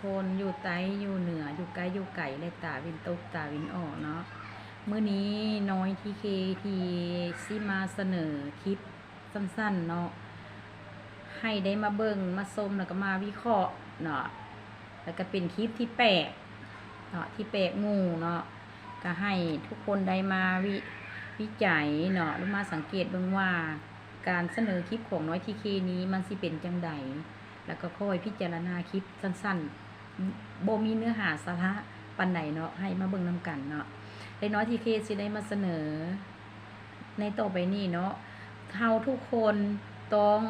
คนอยู่ใต้อยู่เหนืออยู่ใกล้อยู่ไก่และตาวินตกตาวินออกเนาะเมื้อนี้น้อยทีเคทีซิมาเสนอคลิปสั้นๆเนาะให้ได้มาเบิ่งมาชมแล้วก็มาวิเคราะห์เนาะแล้วก็เป็นคลิปที่แปลกเนาะที่แปลกงูเนาะก็ให้ทุกคนได้มาวิวิจัยเนาะหรือมาสังเกตเบิ่งว่าการเสนอคลิปของน้อยทีเคนี้มันสิเป็นจังใดแล้วก็ค่อยพิจารณาคลิปสั้น ๆ บมีเนื้อหาสาระปันไหนเนาะให้มาเบิ่งนำกันเนาะได้น้อยที่เคสิได้มาเสนอ ในต่อไปนี้เนาะเฮาทุกคนต้อง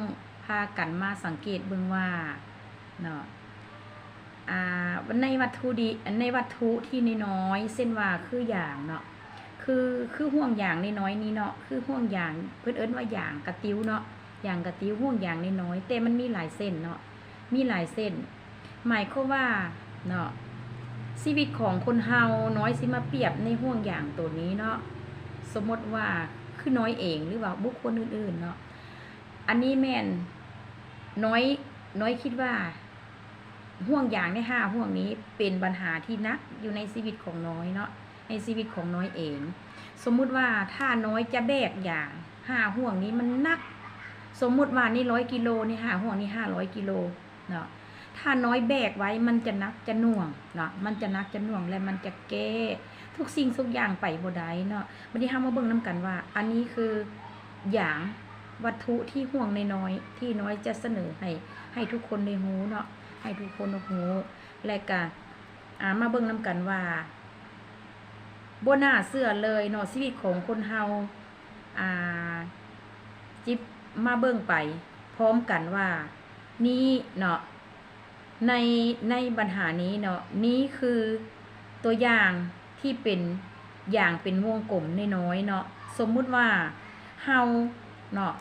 พากันมาสังเกตเบิ่งว่าเนาะอ่าในวัตถุดิในวัตถุที่น้อยเส้นว่าคืออย่างเนาะคือคือห่วงอย่างในน้อยนี้เนาะคือห่วงอย่างเพิ่นเอิ้นว่าอย่างกระติ้วเนาะอย่างกระติ้วห่วงอย่างในน้อยแต่มันมีหลายเส้นเนาะมีหลายเส้น หมายความว่าเนาะชีวิตของคนเฮาน้อยสิมาเปรียบในห่วงอย่างตัวนี้เนาะสมมติว่าคือน้อยเองหรือว่าบุคคลอื่นๆเนาะอันนี้แม่นน้อยน้อยคิดว่า ห่วงอย่างในห้าห่วงนี้เป็นปัญหาที่นักอยู่ในชีวิตของน้อยเนาะในชีวิตของน้อยเอง สมมุติว่าถ้าน้อยจะแบกอย่างห้าห่วงนี้มันนัก สมมุติว่านี่ร้อยกิโลนี่ห้าห่วงนี่ห้าร้อยกิโลเนาะ ถ้าน้อยแบกไว้มันจะนักจะหน่วงเนาะมันจะนักจะหน่วงและมันจะแก้ทุกสิ่งทุกอย่างไปบ่ได้เนาะวันนี้ห้ามาเบิ่งนํกันว่า อันนี้คืออย่างวัตถุที่ห่วงในน้อยที่น้อยจะเสนอให้ให้ทุกคนได้รู้เนาะให้ทุกคนได้รู้และก็อ่ามาเบิ่งนํกันว่าบ่น่าเชื่อเลยเนาะชีวิตของคนเฮาอ่าจิบมาเบิ่งไป พร้อมกันว่า นี่เนาะ ในในปัญหานี้เนาะนี้คือตัวอย่างที่เป็นอย่างเป็นวงกลมน้อยๆเนาะสมมุติว่าเฮาเนาะ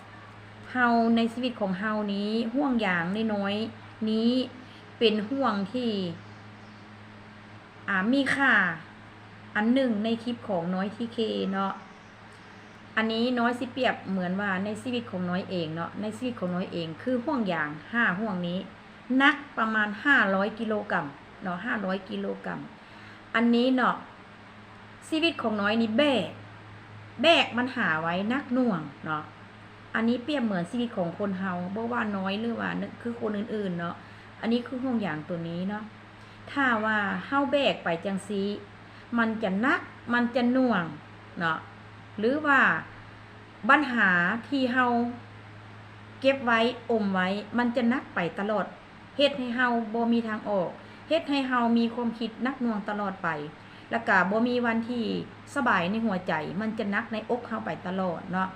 เฮาในชีวิตของเฮานี้ห่วงอย่างน้อยๆนี้เป็นห่วงที่อ่ามีค่าอันหนึ่งในคลิปของน้อยทีเคเนาะอันนี้น้อยสิเปรียบเหมือนว่าในชีวิตของน้อยเองเนาะในชีวิตของน้อยเองคือห่วงอย่างห้าห่วงนี้ นักประมาณห้าร้อยกิโลกรัมเนาะห้าร้อยกิโลกรัม อันนี้เนาะชีวิตของน้อยนี่แบก แบกมันหาไว้นักหน่วงเนาะ อันนี้เปรียบเหมือนชีวิตของคนเฮาบ่ว่าน้อยหรือว่าคือคนอื่นๆเนาะ อันนี้คือห่วงอย่างตัวนี้เนาะ ถ้าว่าเฮาแบกไปจังซีมันจะนัก มันจะหน่วงเนาะ หรือว่าปัญหาที่เฮาเก็บไว้อมไว้ มันจะนักไปตลอด เฮ็ดให้เฮาบ่มีทางออกเฮ็ดให้เฮามีความคิดนักหน่วงตลอดไป แล้วก็บ่มีวันที่สบายในหัวใจ มันจะนักในอกเฮาไปตลอดเนาะ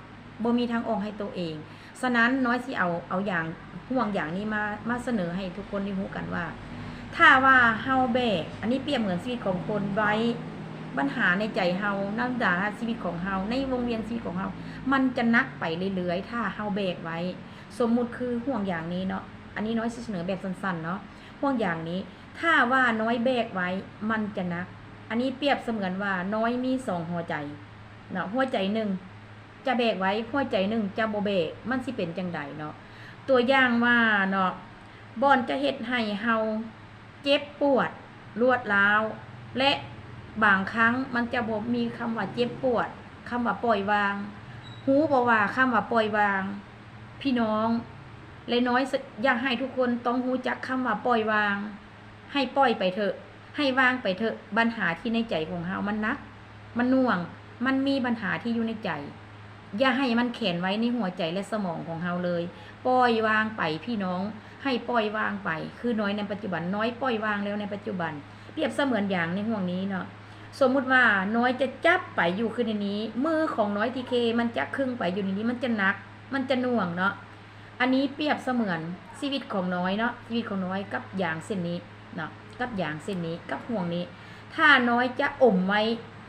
บ่มีทางออกให้ตัวเอง ฉะนั้นน้อยสิเอาเอาอย่างห่วงอย่างนี้มามาเสนอให้ทุกคนได้รู้กันว่า ถ้าว่าเฮาแบก อันนี้เปรียบเหมือนชีวิตของคนไว้ปัญหาในใจเฮาน้ำดาชีวิตของเฮาในวงเวียนชีวิตของเฮามันจะนักไปเรื่อยๆ ถ้าเฮาแบกไว้ สมมุติคือห่วงอย่างนี้เนาะ อันนี้น้อยเสนอแบบสั้นๆเนาะห่วงอย่างนี้ ถ้าว่าน้อยแบกไว้มันจะนัก อันนี้เปรียบเสมือนว่าน้อยมีสองหัวใจเนาะหัวใจหนึ่งจะแบกไว้หัวใจหนึ่งจะโบ่แบกมันสิเป็นจังใดเนาะตัวอย่างว่าเนาะบอนจะเฮ็ดให้เฮาเจ็บปวดรวดร้าวและบางครั้งมันจะบอกมีคำว่าเจ็บปวดคำว่าปล่อยวาง หูบอกว่าคำว่าปล่อยวาง พี่น้อง และน้อยอยากให้ทุกคนต้องรู้จักคำว่าปล่อยวาง ให้ปล่อยไปเถอะ ให้วางไปเถอะปัญหาที่ในใจของเฮามันนัก มันน่วง มันมีปัญหาที่อยู่ในใจ อย่าให้มันเข็นไว้ในหัวใจและสมองของเฮาเลย ปล่อยวางไปพี่น้อง ให้ปล่อยวางไป คือน้อยในปัจจุบันน้อยปล่อยวางแล้วในปัจจุบัน เปรียบเสมือนอย่างในห่วงนี้เนาะสมมุติว่าน้อยจะจับไปอยู่ขึ้นในนี้ มือของน้อยทีเคมันจะครึ่งไปอยู่ในนี้มันจะหนัก มันจะน่วงเนาะ อันนี้เปรียบเสมือนชีวิตของน้อยเนาะชีวิตของน้อยกับอย่างเส้นนี้เนาะกับอย่างเส้นนี้กับห่วงนี้ ถ้าน้อยจะอมไว้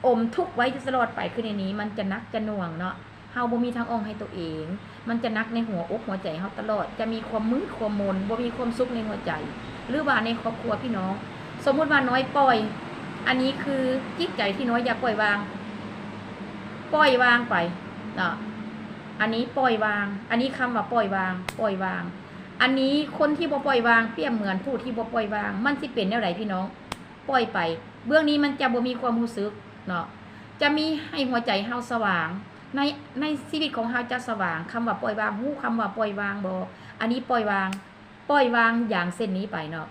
อมทุกไว้ตลอดไปขึ้นในนี้ มันจะนักจะหน่วงเนาะเฮาบ่มีทางออกให้ตัวเอง มันจะนักในหัวอกหัวใจเฮาตลอด จะมีความมืดความมนบ่มีความสุขในหัวใจ หรือว่าในครอบครัวพี่น้อง สมมุติว่าน้อยปล่อย อันนี้คือจิตใจที่น้อยอยากปล่อยวาง ปล่อยวางไปเนาะ อันนี้ปล่อยวาง อันนี้คำว่าปล่อยวาง ปล่อยวาง อันนี้คนที่บ่ปล่อยวางเปรียบเหมือนผู้ที่บ่ปล่อยวาง มันสิเป็นแนวใดพี่น้อง ปล่อยไป เบื้องนี้มันจะบ่มีความรู้สึกเนาะ จะมีให้หัวใจเฮาสว่าง ในในชีวิตของเฮาจะสว่างคำว่าปล่อยวางฮู้คำว่าปล่อยวางบ่อันนี้ปล่อยวาง ปล่อยวางอย่างเส้นนี้ไปเนาะ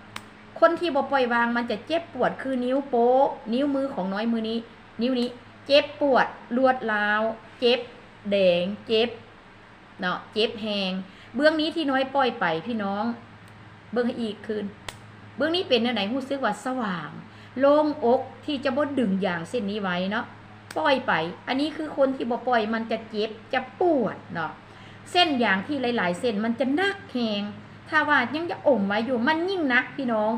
คนที่บ่ปล่อยวางมันจะเจ็บปวดคือนิ้วโป้นิ้วมือของน้อยมือนี้ นิ้วนี้ เจ็บปวดรวดร้าว เจ็บ แดงเจ็บเนาะเจ็บแหงเบื้องนี้ที่น้อยปล่อยไปพี่น้อง เบื้องให้อีกคืนเบื้องนี้เป็นอันไหนรู้สึกว่าสว่าง โล่งอกที่จะบ่ดึงอย่างเส้นนี้ไว้เนาะปล่อยไป อันนี้คือคนที่บ่ปล่อยมันจะเจ็บจะปวดเนาะเส้นอย่างที่หลาย ๆ เส้นมันจะนักแหงถ้าว่ายังจะอมไว้อยู่มันยิ่งนักพี่น้อง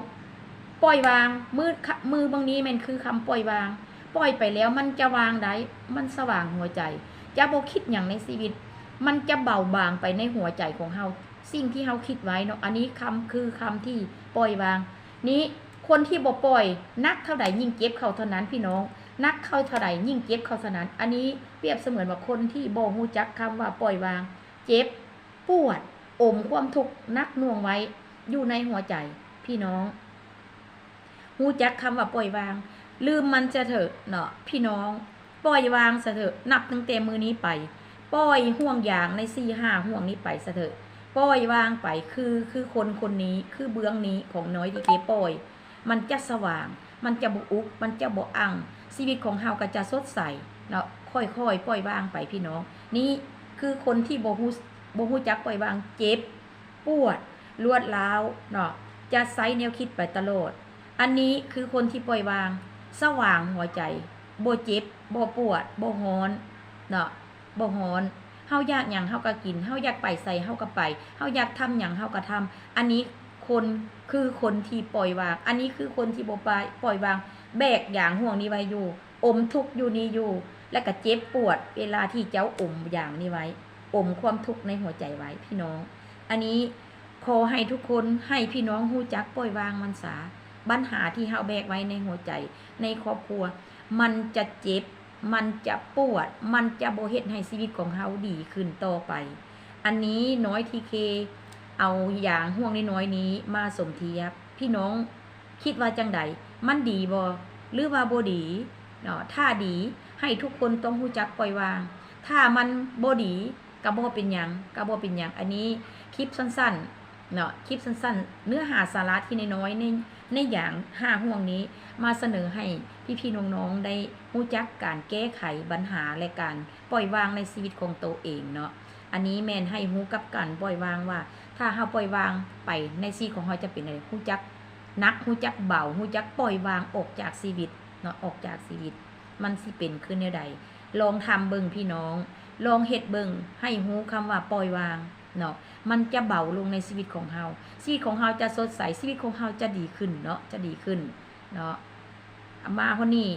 ปล่อยวางมือมือบางนี้มันคือคำปล่อยวาง ปล่อยไปแล้วมันจะวางได้มันสว่างหัวใจ จะบ่คิดอย่างในชีวิต มันจะเบาบางไปในหัวใจของเฮาสิ่งที่เฮาคิดไว้เนาะอันนี้คำคือคำที่ปล่อยวาง นี้คนที่บ่ปล่อยนักเท่าใดยิ่งเจ็บเขาเท่านั้นพี่น้อง นักเข้าเท่าใดยิ่งเจ็บเขาเท่านั้น อันนี้เปรียบเสมือนว่าคนที่บ่ฮู้จักคำว่าปล่อยวาง เจ็บปวดอมความทุกข์นักน่วงไว้อยู่ในหัวใจพี่น้องฮู้จักคำว่าปล่อยวาง ลืมมันจะเถอะเนาะพี่น้อง ปล่อยวางซะเถอะนับตั้งแต่มือนี้ไป ปล่อยห่วงอย่างในสี่ห้าห่วงนี้ไปซะเถอะปล่อยวางไปคือคือคนคนนี้คือเบื้องนี้ของน้อยที่เกปล่อย มันจะสว่าง มันจะบุอุก มันจะบ่อังชีวิตของเฮาก็จะสดใสเนาะค่อยๆปล่อยวางไปพี่น้อง นี่คือคนที่บ่ฮู้บ่ฮู้จักปล่อยวางเจ็บ ปวดรวดร้าวเนาะจะไซแนวคิดไปตลอด อันนี้คือคนที่ปล่อยวาง สว่างหัวใจ บ่เจ็บบ่ปวดบ่ฮ้อนเนาะบ่ฮ้อนเฮาอยากหยังเฮาก็กินเฮาอยากไปใส่เฮาก็ไปเฮาอยากทำหยังเฮาก็ทำอันนี้คนคือคนที่ปล่อยวาง อันนี้คือคนที่บ่ปล่อยปล่อยวาง แบกอย่างห่วงนี้ไว้อยู่ อมทุกข์อยู่นี่อยู่ และก็เจ็บปวด เวลาที่เจ้าอมอย่างนี้ไว้ อมความทุกข์ในหัวใจไว้พี่น้อง อันนี้ขอให้ทุกคนให้พี่น้องฮู้จักปล่อยวางมันสาปัญหาที่เฮาแบกไว้ในหัวใจในครอบครัว มันจะเจ็บ มันจะปวด มันจะโบเฮ็ดให้ชีวิตของเฮาดีขึ้นต่อไป อันนี้น้อยทีเคเอาอย่างห่วงน้อยนี้มาสมเทียบ พี่น้องคิดว่าจังใดมันดีบ่หรือว่าบ่ดีเนาะถ้าดีให้ทุกคนต้องรู้จักปล่อยวาง ถ้ามันโบดีก็บ่เป็นยังก็บ่เป็นยังอันนี้คลิปสั้น ๆ เนาะคลิปสั้นๆ เนื้อหาสาระที่น้อยๆในในอย่างห้าห่วงนี้ มาเสนอให้พี่ๆน้องๆได้รู้จักการแก้ไขปัญหาและการปล่อยวางในชีวิตของตัวเองเนาะอันนี้แมนให้ฮู้กับการปล่อยวางว่า ถ้าเฮาปล่อยวางไปในชีวิตของเฮาจะเป็นอะไรฮู้จักนักฮู้จักเบาฮู้จักปล่อยวางออกจากชีวิตเนาะออกจากชีวิต มันสิเป็นขึ้นแนใดลองทำเบิ่งพี่น้อง ลองเฮ็ดเบิ่งให้ฮู้คำว่าปล่อยวาง เนาะมันจะเบาลงในชีวิตของเฮาชีวิตของเฮาจะสดใสชีวิตของเฮาจะดีขึ้นเนาะจะดีขึ้นเนาะมาคนนี้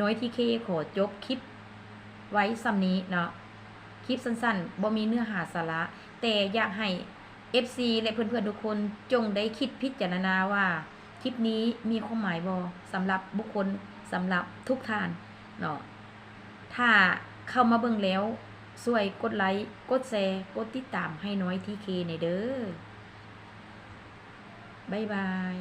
น้อยที่เคขอจบคลิปไว้ซ้ำนี้เนาะคลิปสั้นๆบ่มีเนื้อหาสาระ แต่อยากให้ FC และเพื่อนๆทุกคนจงได้คิดพิจารณาว่า คลิปนี้มีความหมายบ่สำหรับบุคคลสำหรับทุกท่านเนาะถ้าเข้ามาเบิ่งแล้ว ช่วยกดไลค์ กดแชร์ กดติดตามให้น้อยทีเคในเด้อ บ๊ายบาย